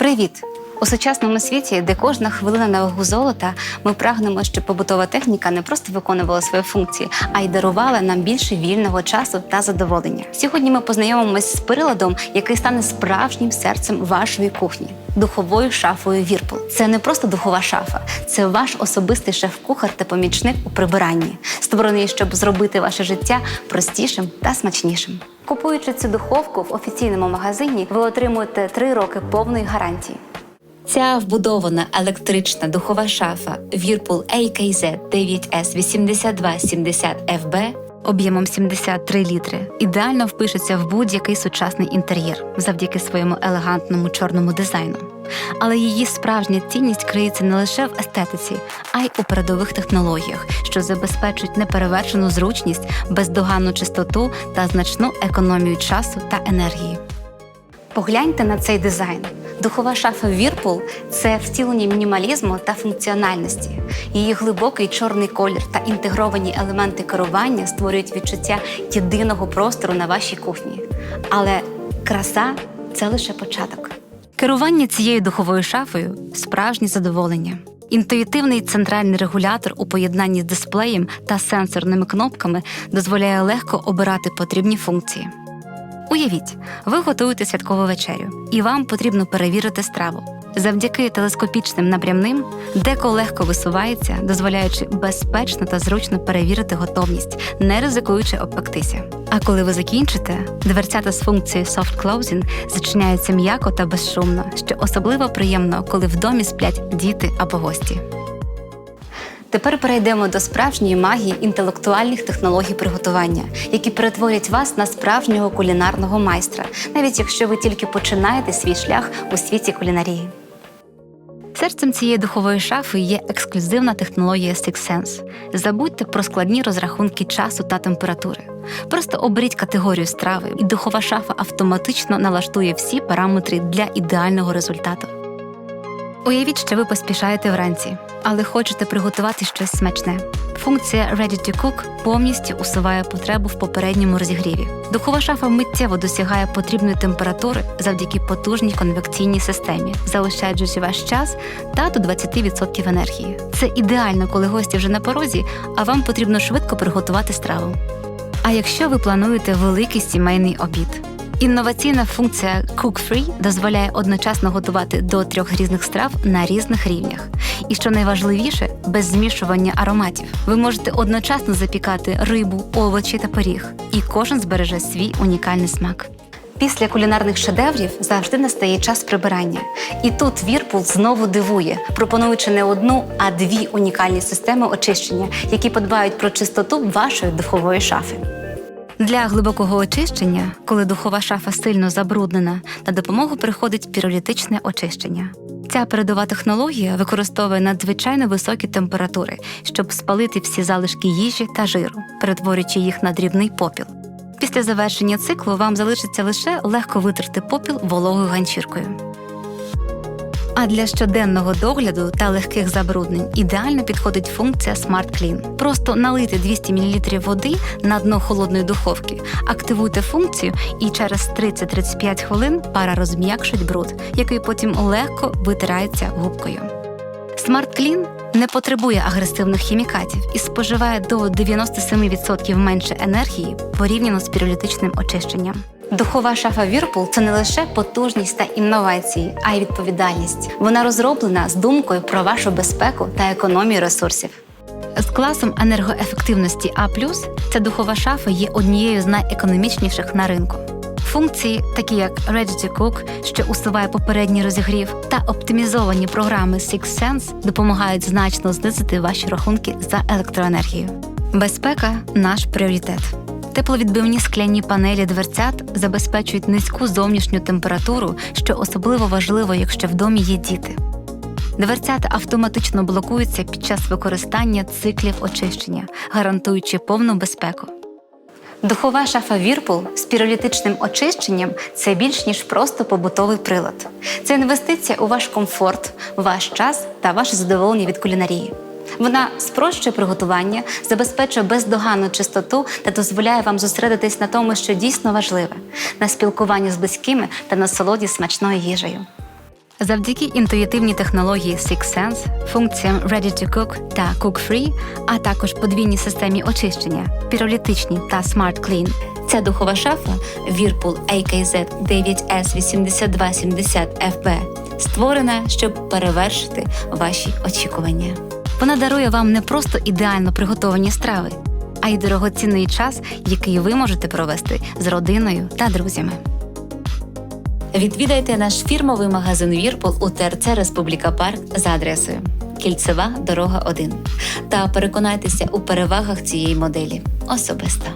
Привіт! У сучасному світі, де кожна хвилина на вагу золота, ми прагнемо, щоб побутова техніка не просто виконувала свої функції, а й дарувала нам більше вільного часу та задоволення. Сьогодні ми познайомимось з приладом, який стане справжнім серцем вашої кухні духовою шафою Вірпул. Це не просто духова шафа, це ваш особистий шеф-кухар та помічник у прибиранні, створений, щоб зробити ваше життя простішим та смачнішим. Купуючи цю духовку в офіційному магазині, ви отримуєте 3 роки повної гарантії. Ця вбудована електрична духова шафа Whirlpool AKZ 9S8270FB об'ємом 73 літри ідеально впишеться в будь-який сучасний інтер'єр завдяки своєму елегантному чорному дизайну. Але її справжня цінність криється не лише в естетиці, а й у передових технологіях, що забезпечують неперевершену зручність, бездоганну чистоту та значну економію часу та енергії. Погляньте на цей дизайн. Духова шафа Whirlpool – це втілення мінімалізму та функціональності. Її глибокий чорний колір та інтегровані елементи керування створюють відчуття єдиного простору на вашій кухні. Але краса це лише початок. Керування цією духовою шафою справжнє задоволення. Інтуїтивний центральний регулятор у поєднанні з дисплеєм та сенсорними кнопками дозволяє легко обирати потрібні функції. Уявіть, ви готуєте святкову вечерю, і вам потрібно перевірити страву. Завдяки телескопічним напрямним деко легко висувається, дозволяючи безпечно та зручно перевірити готовність, не ризикуючи обпектися. А коли ви закінчите, дверцята з функцією Soft Closing зачиняються м'яко та безшумно, що особливо приємно, коли в домі сплять діти або гості. Тепер перейдемо до справжньої магії інтелектуальних технологій приготування, які перетворять вас на справжнього кулінарного майстра, навіть якщо ви тільки починаєте свій шлях у світі кулінарії. Серцем цієї духової шафи є ексклюзивна технологія Six Sense. Забудьте про складні розрахунки часу та температури. Просто оберіть категорію страви, і духова шафа автоматично налаштує всі параметри для ідеального результату. Уявіть, що ви поспішаєте вранці, але хочете приготувати щось смачне. Функція Ready to Cook повністю усуває потребу в попередньому розігріві. Духова шафа миттєво досягає потрібної температури завдяки потужній конвекційній системі, заощаджуючи ваш час та до 20% енергії. Це ідеально, коли гості вже на порозі, а вам потрібно швидко приготувати страву. А якщо ви плануєте великий сімейний обід? Інноваційна функція Cook Free дозволяє одночасно готувати до трьох різних страв на різних рівнях. І що найважливіше, без змішування ароматів. Ви можете одночасно запікати рибу, овочі та пиріг, і кожен збереже свій унікальний смак. Після кулінарних шедеврів завжди настає час прибирання. І тут Вірпул знову дивує, пропонуючи не одну, а дві унікальні системи очищення, які подбають про чистоту вашої духової шафи. Для глибокого очищення, коли духова шафа сильно забруднена, на допомогу приходить піролітичне очищення. Ця передова технологія використовує надзвичайно високі температури, щоб спалити всі залишки їжі та жиру, перетворюючи їх на дрібний попіл. Після завершення циклу вам залишиться лише легко витерти попіл вологою ганчіркою. А для щоденного догляду та легких забруднень ідеально підходить функція Smart Clean. Просто налийте 200 мл води на дно холодної духовки, активуйте функцію, і через 30-35 хвилин пара розм'якшить бруд, який потім легко витирається губкою. Smart Clean не потребує агресивних хімікатів і споживає до 97% менше енергії порівняно з піролітичним очищенням. Духова шафа Whirlpool – це не лише потужність та інновації, а й відповідальність. Вона розроблена з думкою про вашу безпеку та економію ресурсів. З класом енергоефективності А+, ця духова шафа є однією з найекономічніших на ринку. Функції, такі як Ready to Cook, що усуває попередній розігрів, та оптимізовані програми Six Sense допомагають значно знизити ваші рахунки за електроенергію. Безпека наш пріоритет. Тепловідбивні скляні панелі дверцят забезпечують низьку зовнішню температуру, що особливо важливо, якщо в домі є діти. Дверцята автоматично блокуються під час використання циклів очищення, гарантуючи повну безпеку. Духова шафа Whirlpool з піролітичним очищенням це більш ніж просто побутовий прилад. Це інвестиція у ваш комфорт, ваш час та ваше задоволення від кулінарії. Вона спрощує приготування, забезпечує бездоганну чистоту та дозволяє вам зосередитись на тому, що дійсно важливе на спілкуванні з близькими та насолоді смачною їжею. Завдяки інтуїтивній технології Six Sense, функціям Ready to Cook та Cook Free, а також подвійній системі очищення, піролітичній та Smart Clean, ця духова шафа Whirlpool AKZ 9S8270 FB створена, щоб перевершити ваші очікування. Вона дарує вам не просто ідеально приготовані страви, а й дорогоцінний час, який ви можете провести з родиною та друзями. Відвідайте наш фірмовий магазин Вірпол у ТРЦ Республіка Парк за адресою Кільцева дорога 1 та переконайтеся у перевагах цієї моделі особисто.